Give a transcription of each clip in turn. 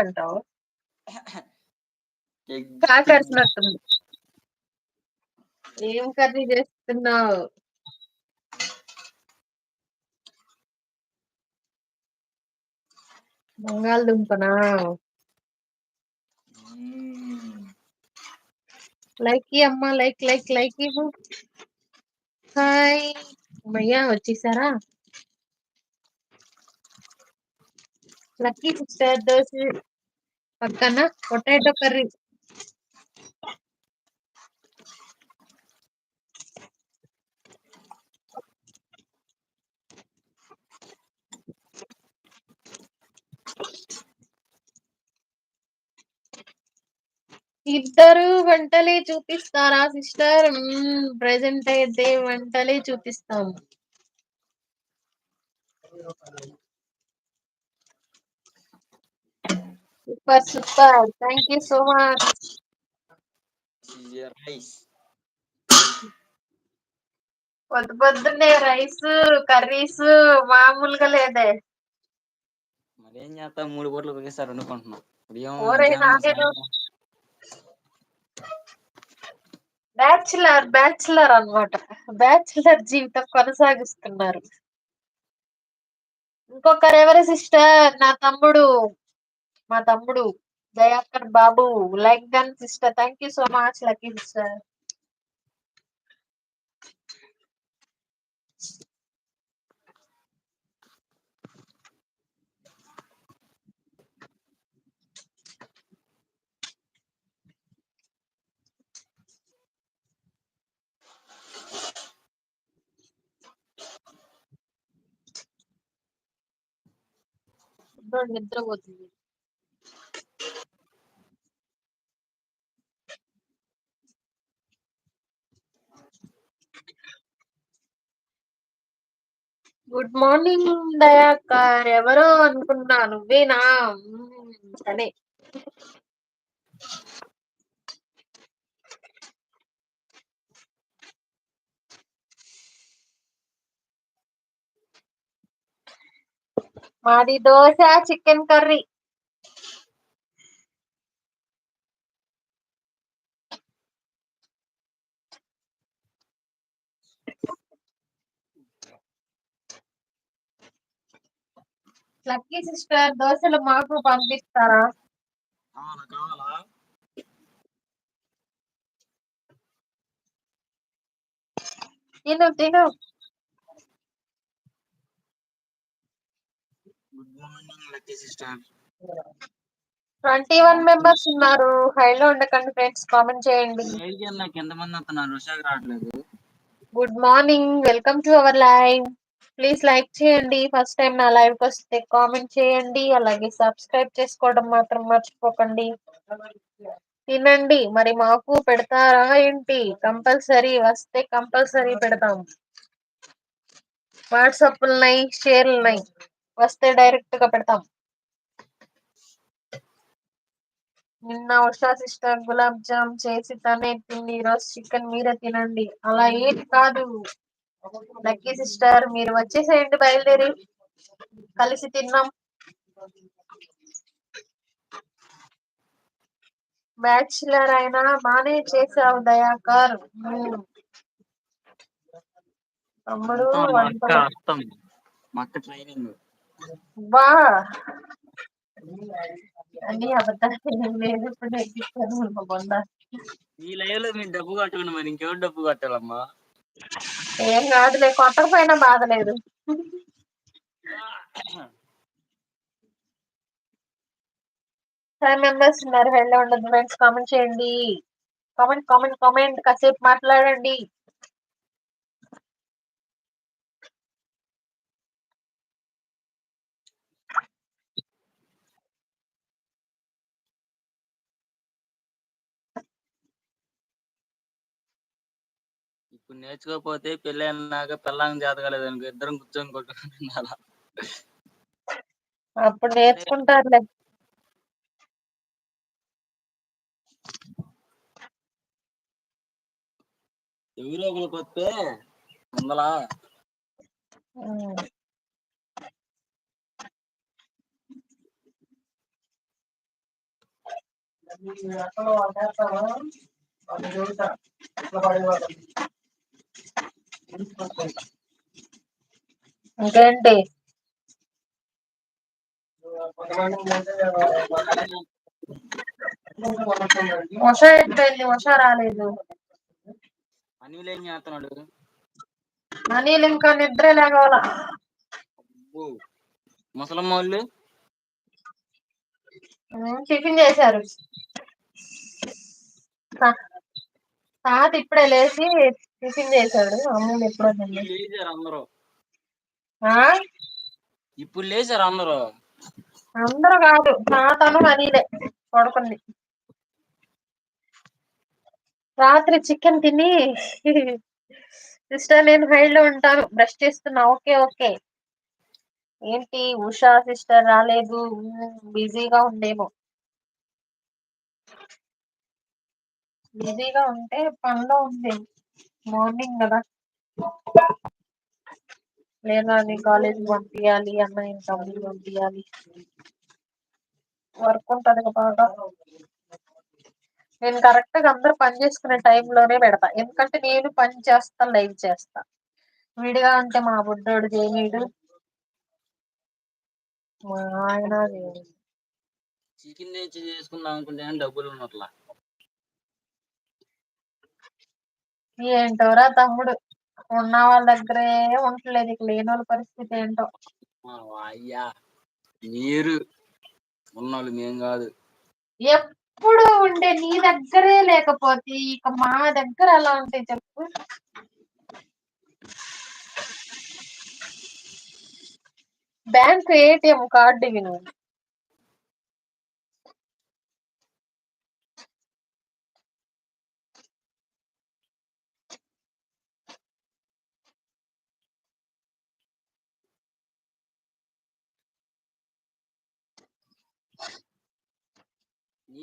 అంటావు. కాకరిసినట్టుంది ఏం కర్రీ చేస్తున్నావు? బంగాళదుంపనా. లైక్ అమ్మా లైక్ లైక్ లైక్ హాయ్. అమ్మయ్యా వచ్చేసారా? లక్కీ సిస్టర్ దోశ పక్కన పొటాటో కర్రీ. ఇద్దరు వంటలే చూపిస్తారా సిస్టర్? ప్రెసెంట్ అయితే వంటలే చూపిస్తాము. Super super thank you so much rice పొద్దు పొద్దున్నే రైస్ కర్రీస్ మామూలుగా లేదే. మరి చేస్తా మూడు పూటలు ఒకేసారి వండుకుంటున్నాం. బ్యాచులర్ బ్యాచులర్ అన్నమాట. బ్యాచులర్ జీవితం కొనసాగిస్తున్నారు. ఇంకొకరు ఎవరు సిస్టర్ నా తమ్ముడు. మా తమ్ముడు దయాకర్ బాబు like done sister thank you so much lucky sister నిద్రపోతుంది గుడ్ మార్నింగ్ దయాకర్ ఎవరో అనుకున్నా నువ్వేనా సరే. మాది dosa chicken curry. Lucky sister దోశలు మాకు పంపిస్తారా? కావాలా కావాలా? తిను తిను. Good morning lucky sister. Twenty one members ఉన్నారు. హైలో ఉండకండి ఫ్రెండ్స్ కామెంట్ చేయండి. నాకు ఎంతమంది వస్తున్నారు? ఉషాకి రావట్లేదు. Good morning welcome to our live. Please like చేయండి. ఫస్ట్ టైం నా లైవ్కి వస్తే కామెంట్ చేయండి. అలాగే సబ్స్క్రైబ్ చేసుకోవడం మాత్రం మర్చిపోకండి. తినండి. మరి మాకు పెడతారా ఏంటి? కంపల్సరీ వస్తే కంపల్సరీ పెడతాం. వాట్సాప్లున్నాయి షేర్లున్నాయి వస్తే డైరెక్ట్గా పెడతాం. నిన్న ఉషా సిస్టర్ గులాబ్ జామ్ చేసి తనే తిండి. ఈరోజు చికెన్ మీరే తినండి. అలా ఏం కాదు. లక్కీ సిస్టర్ మీరు వచ్చేసేయండి బయలుదేరి. కలిసి తిన్నాం. బ్యాచులర్ అయినా బానే చేసావు దయాకర్. మ్మ్. తమ్ముడు బా అని అబద్ధాలు లేదు ఇప్పుడు నేర్పిస్తాను మా బొంద ఈ లైవ్లో మీరు డబ్బు కట్టుకుని మరి ఇంకెవరు డబ్బు కట్టాలమ్మా? ఏం కాదులే కొట్టకపోయినా బాధ లేదు. ఫైవ్ మెంబర్స్ ఉన్నారు హెల్లో ఉండదు ఫ్రెండ్స్ కామెంట్ చేయండి. Comment comment comment. కాసేపు మాట్లాడండి. ఇప్పుడు నేర్చుకోకపోతే పెళ్ళి అన్నాక పెళ్ళాం జాతకాలేదు అనుకో ఇద్దరం కూర్చొని కొట్టుకుంటున్నారా? అప్పుడు నేర్చుకుంటారులే. ఎవరో ఒకరికి వస్తే ఉందలా అసలు చూసా ఇంకేంటి? ఎట్టిపోయింది ఉష రాలేదు. అనిల్ ఏం చేస్తున్నాడు అనిల్ ఇంకా నిద్ర అబ్బో. ముసలమ్మ వాళ్ళు టిఫిన్ చేశారు. తాత ఇప్పుడే లేచి టిఫిన్ చేశాడు ఎప్పుడో. ఇప్పుడు లేచారు అందరూ. ఆ? ఇప్పుడు లేచారు అందరూ. అందరూ కాదు తాతను అనిలే పడుకుంది. రాత్రి చికెన్ తిని సిస్టర్ నేను హైడ్లో ఉంటాను బ్రష్ చేస్తున్నా ఓకే ఓకే. ఏంటి ఉషా సిస్టర్ రాలేదు బిజీగా ఉందేమో. బిజీగా ఉంటే పనిలో ఉంది మార్నింగ్ కదా. లేదా కాలేజ్ పంపించాలి అన్న ఇంకా పంపించాలి వర్క్ ఉంటది కదా బాగా. నేను కరెక్ట్గా అందరు పని చేసుకునే టైంలోనే పెడతా. ఎందుకంటే నేను పని చేస్తా లైవ్ చేస్తా. విడిగా అంటే మా బుడ్డోడు చేయనీడు. మా ఆయన చికెన్ చేసుకుందాం అనుకుంటే డబ్బులు ఉన్నట్లా. ఏంటోరా తమ్ముడు. ఉన్న వాళ్ళ దగ్గరే ఉండట్లేదు. ఇక లేని వాళ్ళ పరిస్థితి ఏంటో. అయ్యా మీరు ఉన్నోళ్ళు మేం కాదు. ఎప్పుడు ఉండే నీ దగ్గరే లేకపోతే ఇక మా దగ్గర ఎలా ఉంటాయి చెప్పు. బ్యాంక్ ఏటీఎం కార్డు ఇవి నువ్వు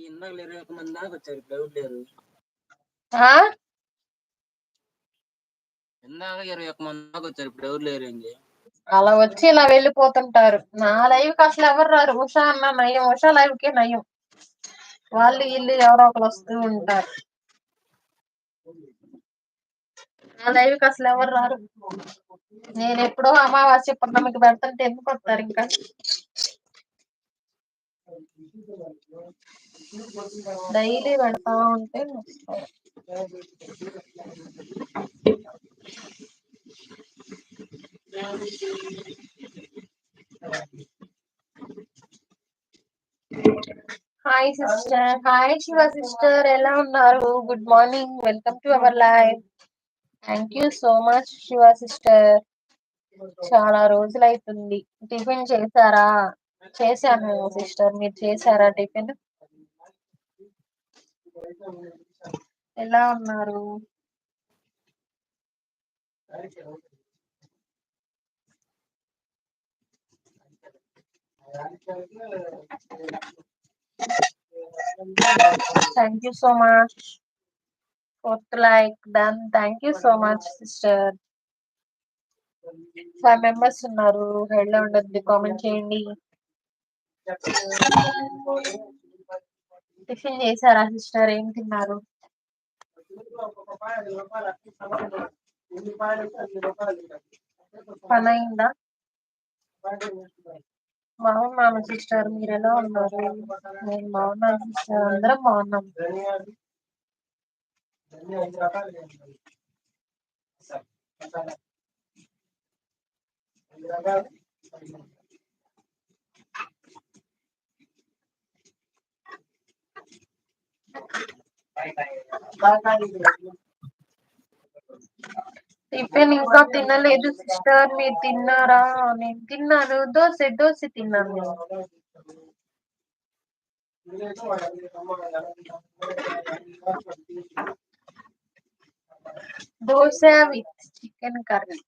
ఇందాక మంది దాకా వచ్చారు. ఇప్పుడు ఎవరు లేరు. ఆ? ఇందాక ఇరవై ఒక్క మంది దాకా వచ్చారు. ఇప్పుడు ఎవరు లేరు ఏంటి అలా వచ్చి ఇలా వెళ్ళిపోతుంటారు. నా లైవ్కి అసలు ఎవరు రారు? ఉషా అన్న నయం. ఉషా లైవ్కి నయం. వాళ్ళు వీళ్ళు ఎవరో ఒకరు వస్తూ ఉంటారు. నా లైవ్కి అసలు ఎవరు రారు? నేను ఎప్పుడో అమావాస్య పౌర్ణమికి పెడుతుంటే ఎందుకు వస్తారు ఇంకా? డైలీ పెడతా ఉంటే hi sister hi Shiva sister ఎలా ఉన్నారు? Good morning welcome to our life thank you so much Shiva sister చాలా రోజులు అవుతుంది టిఫిన్ చేశారా? చేశాను సిస్టర్ మీరు చేశారా టిఫిన్ ఎలా ఉన్నారు? Thank you so much fourth like done thank you so much sister five members ఉన్నారు. హెడ్లో ఉండద్దు కామెంట్ చేయండి. టిఫిన్ చేశారా సిస్టర్? ఏం తిన్నారు? పని అయిందా బాగున్నాను సిస్టర్. మీరు ఎలా ఉన్నారు? నేను బాగున్నాను సిస్టర్. అందరం బాగున్నాం. టిఫిన్ ఇంకా తినలేదు సిస్టర్. మీరు తిన్నారా? నేను తిన్నాను. దోశ దోశ తిన్నాను. నేను దోశ విత్ చికెన్ కర్రీ.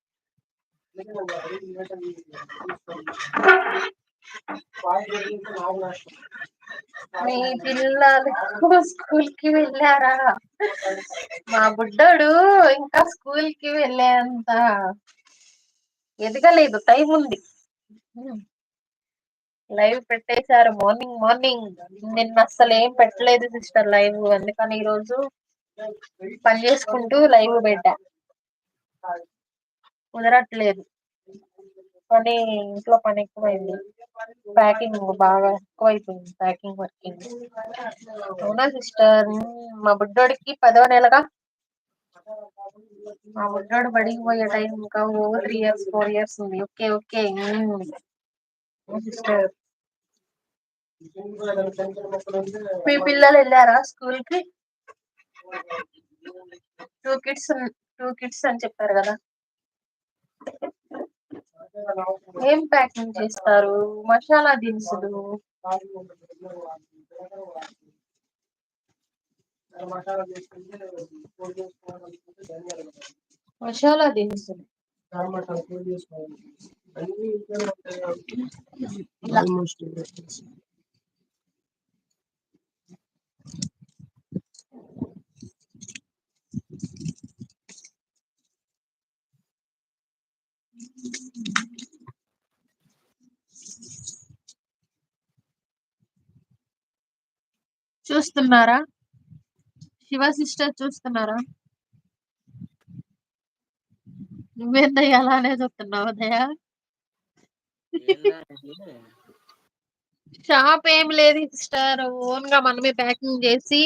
మీ పిల్లలు స్కూల్కి వెళ్ళారా? మా బుడ్డోడు ఇంకా స్కూల్కి వెళ్ళేంత ఎదగలేదు టైం ఉంది. లైవ్ పెట్టేశారు మార్నింగ్ మార్నింగ్. నిన్న అస్సలు ఏం పెట్టలేదు సిస్టర్ లైవ్ అందుకని ఈ రోజు పని చేసుకుంటూ లైవ్ పెట్టా. కుదరట్లేదు. పని ఇంట్లో పని ఎక్కువైంది. ప్యాకింగ్ బాగా ఎక్కువైపోయింది ప్యాకింగ్ వర్కింగ్. అవునా సిస్టర్? మా బుడ్డోడికి పదవ నెలగా. మా బుడ్డోడు బడికి పోయే టైం ఇంకా over three years four years ఉంది. Okay okay. సిస్టర్. మీ పిల్లలు వెళ్ళారా స్కూల్కి టూ కిడ్స్ టూ కిడ్స్ అని చెప్పారు కదా. ఏం ప్యాకింగ్ చేస్తారు? మసాలా దినుసులు? మసాలా దినుసులు. చూస్తున్నారా? శివ సిస్టర్ చూస్తున్నారా? నువ్వేందయ్య అలానే చూస్తున్నావు దయా? షాప్ ఏం లేదు సిస్టర్. ఓన్గా మనమే ప్యాకింగ్ చేసి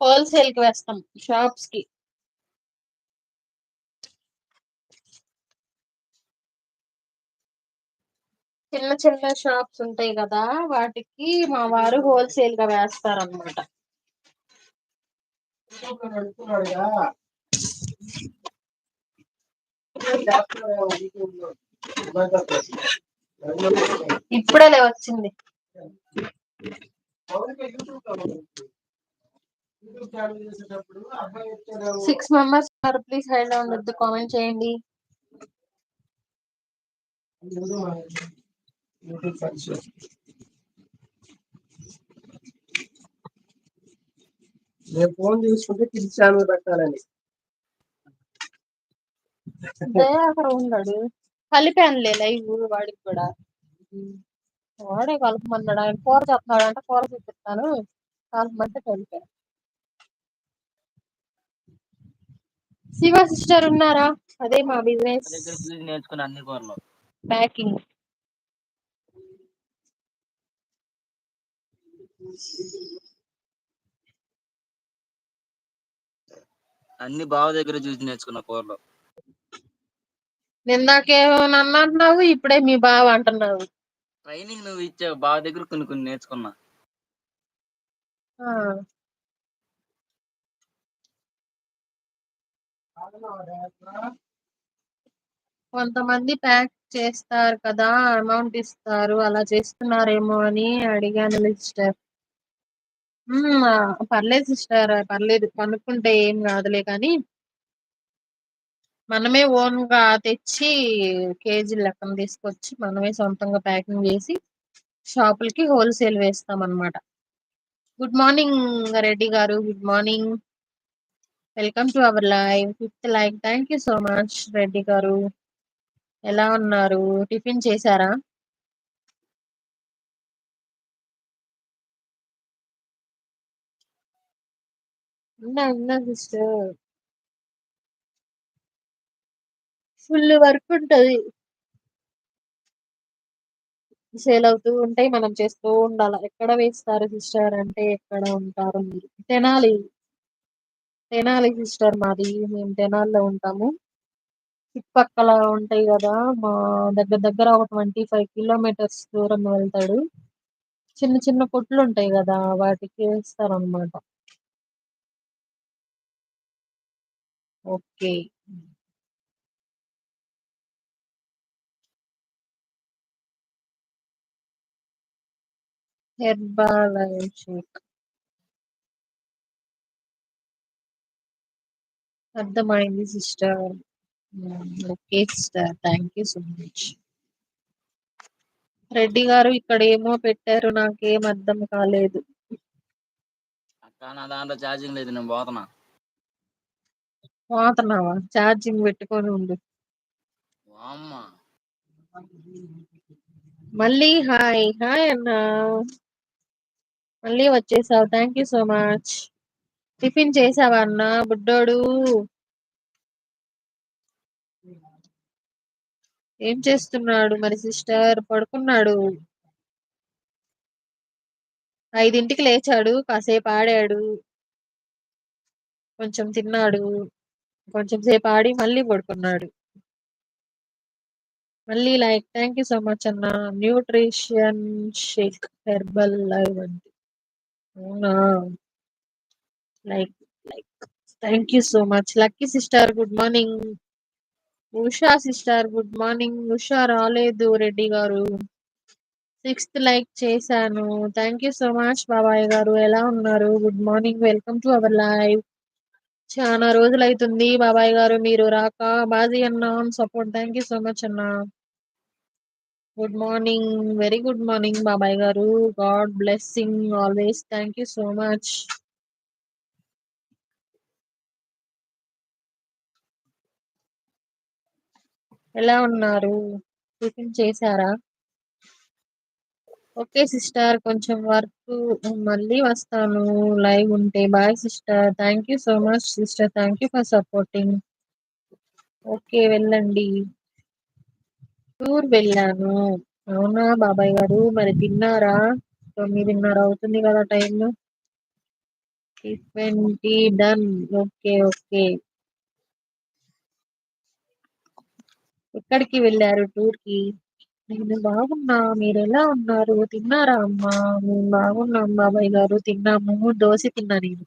హోల్సేల్కి వేస్తాం షాప్స్కి చిన్న చిన్న షాప్స్ ఉంటాయి కదా వాటికి మా వారు హోల్సేల్గా వేస్తారనమాట ఇప్పుడే వచ్చింది. సిక్స్ మెంబర్స్ ప్లీజ్ హైడ్ ఉండొద్దు కామెంట్ చేయండి. నేను ఫోన్ తీసుకుంటే కిడ్స్ ఛానల్ పెట్టాలని అక్కడ ఉన్నాడు కలిపానులే లైవ్ వాడికి కూడా. వాడే కలపమన్నాడు? ఆయన కూర చెప్తున్నాడు అంటే కూర చూపిస్తాను కలపమంటే కలిపాను శివ సిస్టర్ ఉన్నారా? అదే మా బిజినెస్ నేర్చుకున్న అన్ని కూరలు. ప్యాకింగ్. అన్ని బావ దగ్గర చూసి నేర్చుకున్న కూరలు. నన్ను అంటున్నావు ఇప్పుడే మీ బావ అంటున్నావు ట్రైనింగ్ నువ్వు ఇచ్చావు బావ దగ్గర కొన్ని కొన్ని నేర్చుకున్నా. ఆ, కొంతమంది ప్యాక్ చేస్తారు కదా అమౌంట్ ఇస్తారు అలా చేస్తున్నారేమో అని అడిగాను సిస్టర్ ఆ, పర్లేదు సిస్టర్. పర్లేదు. కనుక్కుంటే ఏం కాదులే కానీ మనమే ఓన్గా తెచ్చి కేజీ లెక్కన తీసుకొచ్చి మనమే సొంతంగా ప్యాకింగ్ చేసి షాపులకి హోల్సేల్ వేస్తాం అన్నమాట గుడ్ మార్నింగ్ రెడ్డి గారు. Good morning. Welcome to our live. Fifth like. Thank you so much Reddy గారు. ఎలా ఉన్నారు? టిఫిన్ చేశారా? ఉన్నా ఉన్నా సిస్టర్. ఫుల్ వర్క్ ఉంటది. సేల్ అవుతూ ఉంటాయి. మనం చేస్తూ ఉండాలి. ఎక్కడ వేస్తారు సిస్టర్? అంటే ఎక్కడ ఉంటారు మీరు? తెనాలి. తెనాలి సిస్టర్ మాది. మేము తెనాలిలో ఉంటాము. చుట్టుపక్కల ఉంటాయి కదా. మా దగ్గర దగ్గర ఒక ట్వంటీ ఫైవ్ కిలోమీటర్స్ దూరం వెళ్తాడు. చిన్న చిన్న కొట్లు ఉంటాయి కదా. వాటికి వేస్తారు ఓకే. Herbal shake. అర్థమైంది sister. Okay sister. Thank you so much. Reddy గారు ఇక్కడ ఏమో పెట్టారు. నాకేం అర్థం కాలేదు. అక్క నా దాంట్లో ఛార్జింగ్ లేదు. నేను పోతున్నా. పోతున్నావా ఛార్జింగ్ పెట్టుకొని ఉండు. మళ్ళీ హాయ్ హాయ్ అన్నా. మళ్ళీ వచ్చేసావు. Thank you so much tiffin చేసావా అన్నా బుడ్డోడు? ఏం చేస్తున్నాడు మరి సిస్టర్? పడుకున్నాడు. ఐదింటికి లేచాడు. కాసేపు ఆడాడు. కొంచెం తిన్నాడు. కొంచెం సేపు ఆడి మళ్ళీ పడుకున్నాడు. మళ్ళీ like thank you so much అన్న. న్యూట్రిషన్ షేక్ హెర్బల్ లైవ్ అంటే అవునా? Like like thank you so much lucky sister good morning Usha sister good morning Usha రాలేదు రెడ్డి గారు. సిక్స్త్ లైక్ చేశాను. థ్యాంక్ యూ సో మచ్ బాబాయ్ గారు. ఎలా ఉన్నారు? Good morning welcome to our live చాలా రోజులు అవుతుంది బాబాయ్ గారు మీరు రాక. బాజీ అన్న support. Thank you so much అన్న. Good morning. Very good morning బాబాయ్ గారు. God blessing always. Thank you so much. ఎలా ఉన్నారు? టిఫిన్ చేశారా? ఓకే సిస్టర్ కొంచెం వర్క్ మళ్ళీ వస్తాను. లైవ్ ఉంటే. Bye sister. Thank you so much sister. Thank you for supporting. Okay వెళ్ళండి. టూర్ వెళ్ళాను. అవునా బాబాయ్ గారు? మరి తిన్నారా? తొమ్మిదిన్నర అవుతుంది కదా time twenty done. Okay okay. ఎక్కడికి వెళ్ళారు టూర్కి నేను బాగున్నా మీరు ఎలా ఉన్నారు? తిన్నారా అమ్మా? మేము బాగున్నాం బాబాయ్ గారు. తిన్నాము. దోశ తిన్నా నేను.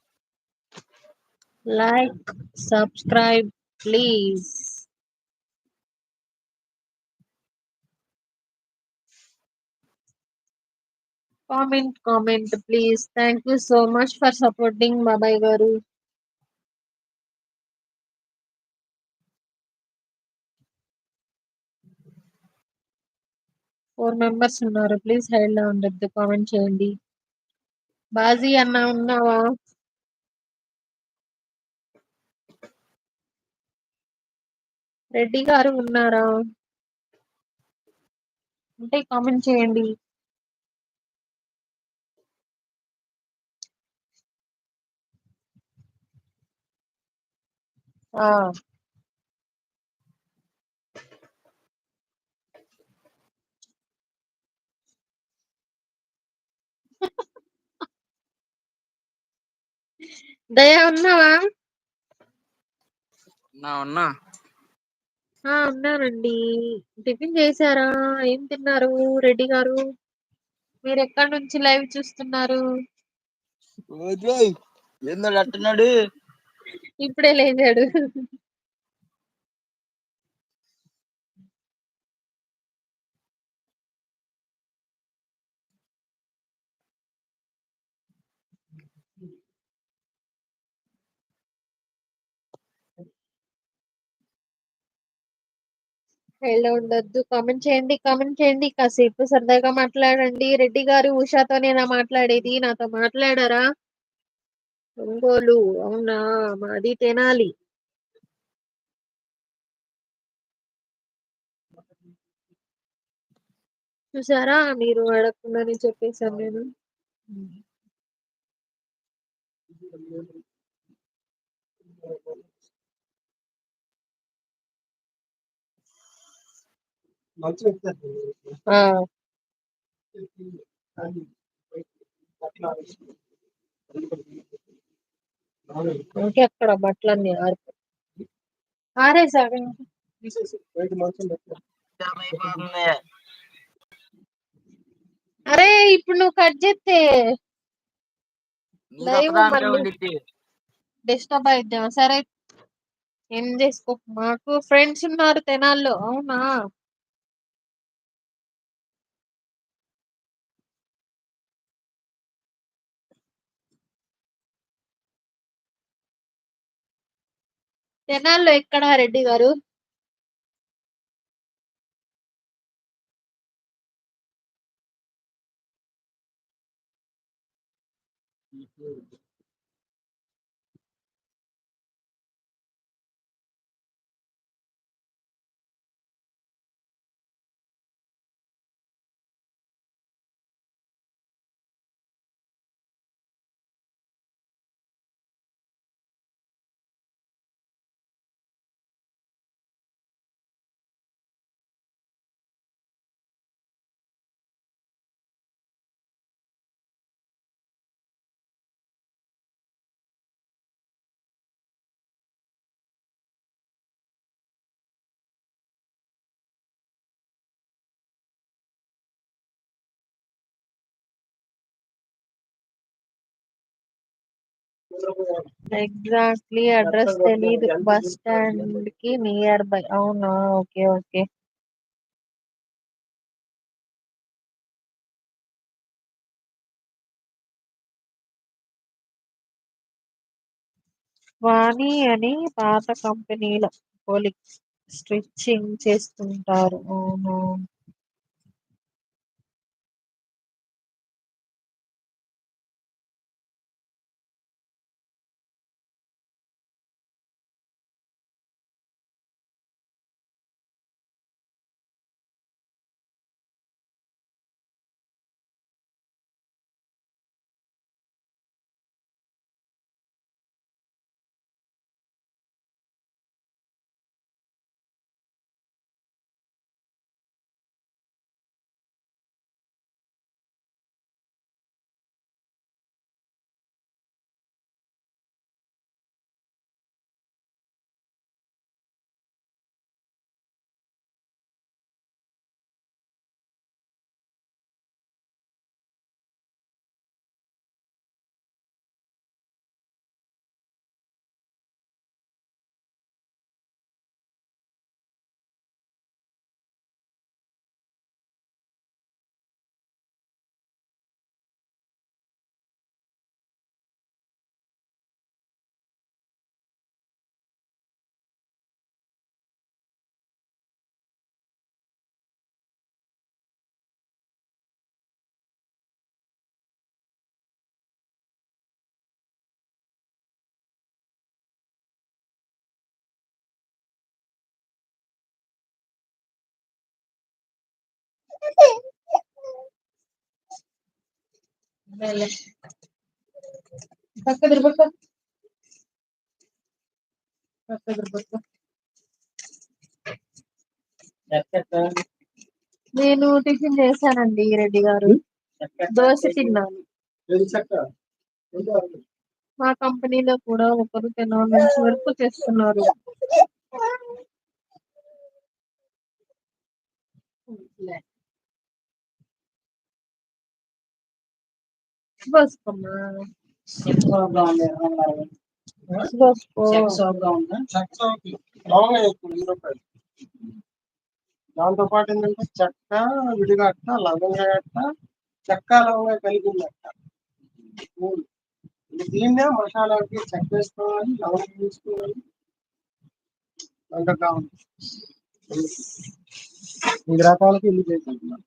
Like subscribe please. Comment comment please. Thank you so much for supporting బాబాయ్ గారు. ఫోర్ మెంబర్స్ ఉన్నారు. ప్లీజ్ హైడ్లో ఉండొద్దు. కామెంట్ చేయండి. బాజీ అన్న ఉన్నావా? రెడ్డి గారు ఉన్నారా? ఉంటే కామెంట్ చేయండి. ఆ దయా ఉన్నావా? ఉన్నా ఉన్నా. ఆ ఉన్నానండి. టిఫిన్ చేశారా? ఏం తిన్నారు? రెడ్డి గారు? మీరు ఎక్కడి నుంచి లైవ్ చూస్తున్నారు? ఏందో అట్టున్నాడు ఇప్పుడే లేచాడు. ఫెయిల్ ఉండొద్దు. కామెంట్ చేయండి కామెంట్ చేయండి. కాసేపు సరదాగా మాట్లాడండి. రెడ్డి గారు ఉషాతోనేనా మాట్లాడేది. నాతో మాట్లాడారా? ఒంగోలు అవునా? మాది తెనాలి. చూసారా? మీరు అడగకుండా చెప్పేశాను నేను. ఆ, ఇంకెక్కడ బట్టలన్నీ ఆరిపో ఆరేసాడు అరే ఇప్పుడు నువ్వు కట్ చేస్తే డిస్టర్బ్ అయిద్దాం. సరే ఏం చేసుకో? మాకు ఫ్రెండ్స్ ఉన్నారు తెనాల్లో. అవునా? తెనాల్లో ఎక్కడ రెడ్డి గారు? ఎగ్జాక్ట్లీ అడ్రస్ తెలీదు. బస్ స్టాండ్కి నియర్ బై అవునా? Okay okay. వాణి అని పాత కంపెనీలో కొలిక్ స్టిచ్చింగ్ చేస్తుంటారు. అవును? పక్క తిరుపక్క పక్క తిరుపక్క నేను టిఫిన్ చేశానండి రెడ్డి గారు. దోశ తిన్నాను? మా కంపెనీలో కూడా ఒకరు తెనాలి నుంచి వరకు చేస్తున్నారు. బస్కమ్మా బస్కో చెక్క ఒకటి. లవంగా ఎక్కువ ఇరవై రూపాయలు దాంతో పాటు ఏంటంటే చెక్క విడిగా అట్ట లవంగా అట్ట చెక్క లవంగా కలిపి ఉంది అట్ట మూడు ఇది దీన్నే మసాలాకి చెక్క వేసుకోవాలి లవంగా వేసుకోవాలి దాంట్లో కావాలి ఇది రకాలకి ఇల్లు చేసాను